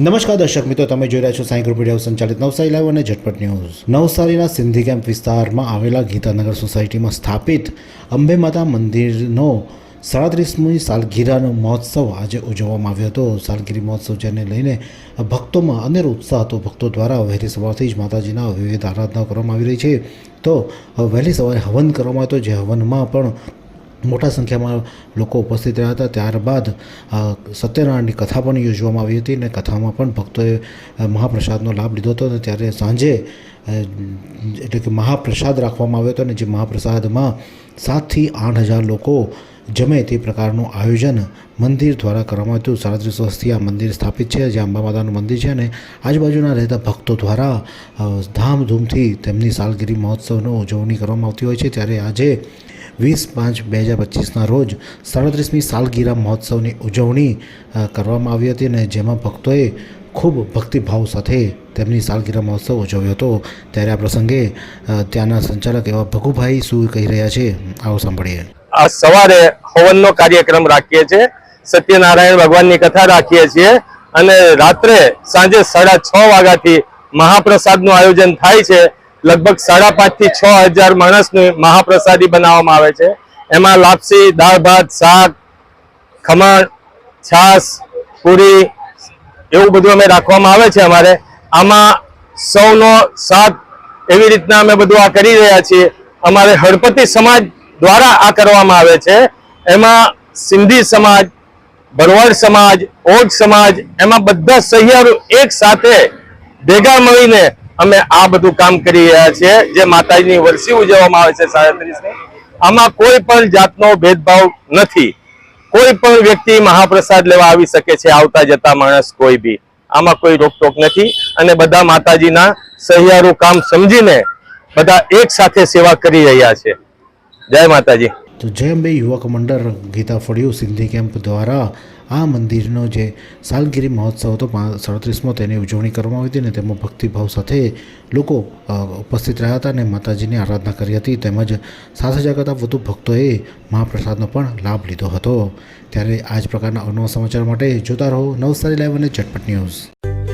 નમસ્કાર, દર્શક મિત્રો, તમે જોઈ રહ્યા છો સાંઈ ગ્રુપ મીડિયા સંચાલિત નવસારી લાઈવ અને ઝટપટ ન્યૂઝ. નવસારીના સિંધી કેમ્પ વિસ્તારમાં આવેલા ગીતાનગર સોસાયટીમાં સ્થાપિત અંબે માતા મંદિરનો સાડત્રીસમી સાલગીરાનો મહોત્સવ આજે ઉજવવામાં આવ્યો હતો. સાલગીરી મહોત્સવ જેને લઈને ભક્તોમાં અનેરો ઉત્સાહ હતો. ભક્તો દ્વારા વહેલી સવારથી જ માતાજીના વિવિધ આરાધના કરવામાં આવી રહી છે. તો વહેલી સવારે હવન કરવામાં આવ્યો જે હવનમાં પણ મોટા સંખ્યામાં લોકો ઉપસ્થિત રહ્યા હતા. ત્યારબાદ સત્યનારાયણની કથા પણ યોજવામાં આવી હતી અને કથામાં પણ ભક્તોએ મહાપ્રસાદનો લાભ લીધો હતો. અને ત્યારે સાંજે એટલે કે મહાપ્રસાદ રાખવામાં આવ્યો હતો અને જે મહાપ્રસાદમાં સાતથી આઠ હજાર લોકો જમે તે પ્રકારનું આયોજન મંદિર દ્વારા કરવામાં આવ્યું સાડત્રીસ વર્ષથી આ મંદિર સ્થાપિત છે. જે અંબા માતાનું મંદિર છે અને આજુબાજુના રહેતા ભક્તો દ્વારા ધામધૂમથી તેમની સાલગીરી મહોત્સવનો ઉજવણી કરવામાં આવતી હોય છે. ત્યારે આજે વીસ પાંચ બે હજાર પચીસના રોજ સાડત્રીસમી સાલગીરા મહોત્સવની ઉજવણી કરવામાં આવી હતી અને જેમાં ભક્તોએ ખૂબ ભક્તિભાવ સાથે તેમની સાલગીરા મહોત્સવ ઉજવ્યો હતો. ત્યારે આ પ્રસંગે ત્યાંના સંચાલક એવા ભગુભાઈ શું કહી રહ્યા છે. આવો સાંભળીએ. આ સવારે હવનનો કાર્યક્રમ રાખીએ છીએ. સત્યનારાયણ ભગવાનની કથા રાખીએ છીએ અને રાત્રે સાંજે સાડા છ વાગ્યાથી મહાપ્રસાદનું આયોજન થાય છે. લગભગ સાડા પાંચથી છ હજાર માણસને મહાપ્રસાદી બનાવવામાં આવે છે. એમાં લાપસી, દાળ ભાત, શાક, ખમણ છાસ પૂરી એવું બધું અમે રાખવામાં આવે છે અમારે. આમાં સૌનો સાથ એવી રીતના અમે બધું આ કરી રહ્યા છીએ. અમારે હળપતિ સમાજ દ્વારા આ કરવામાં આવે છે. એમાં સિંધી સમાજ, ભરવાડ સમાજ, ઓજ સમાજ, એમાં બધા સહિયારો એક સાથે ભેગા મળીને અમે આ બધું કામ કરી રહ્યા છીએ, જે માતાજીની વર્ષી ઉજવવામાં આવે છે સાડત્રીસની. આમાં કોઈ પણ જાતનો ભેદભાવ નથી. કોઈ પણ વ્યક્તિ મહાપ્રસાદ લેવા આવી શકે છે, આવતા જતા માણસ કોઈ બી. આમાં કોઈ રોકટોક નથી અને બધા માતાજીના સહિયારું કામ સમજીને બધા એક સાથે સેવા કરી રહ્યા છે. જય માતાજી. તો જય અંબે યુવક મંડળ ગીતા ફળિયું સિંધી કેમ્પ દ્વારા આ મંદિરનો જે સાલગીરી મહોત્સવ હતો સાડત્રીસમો તેની ઉજવણી કરવામાં આવી હતી અને તેમાં ભક્તિભાવ સાથે લોકો ઉપસ્થિત રહ્યા હતા અને માતાજીની આરાધના કરી હતી. તેમજ સાત હજાર કરતાં વધુ ભક્તોએ મહાપ્રસાદનો પણ લાભ લીધો હતો. ત્યારે આ જ પ્રકારના અવનવા સમાચાર માટે જોતા રહો નવસારી લાઈવ અને ઝટપટ ન્યૂઝ.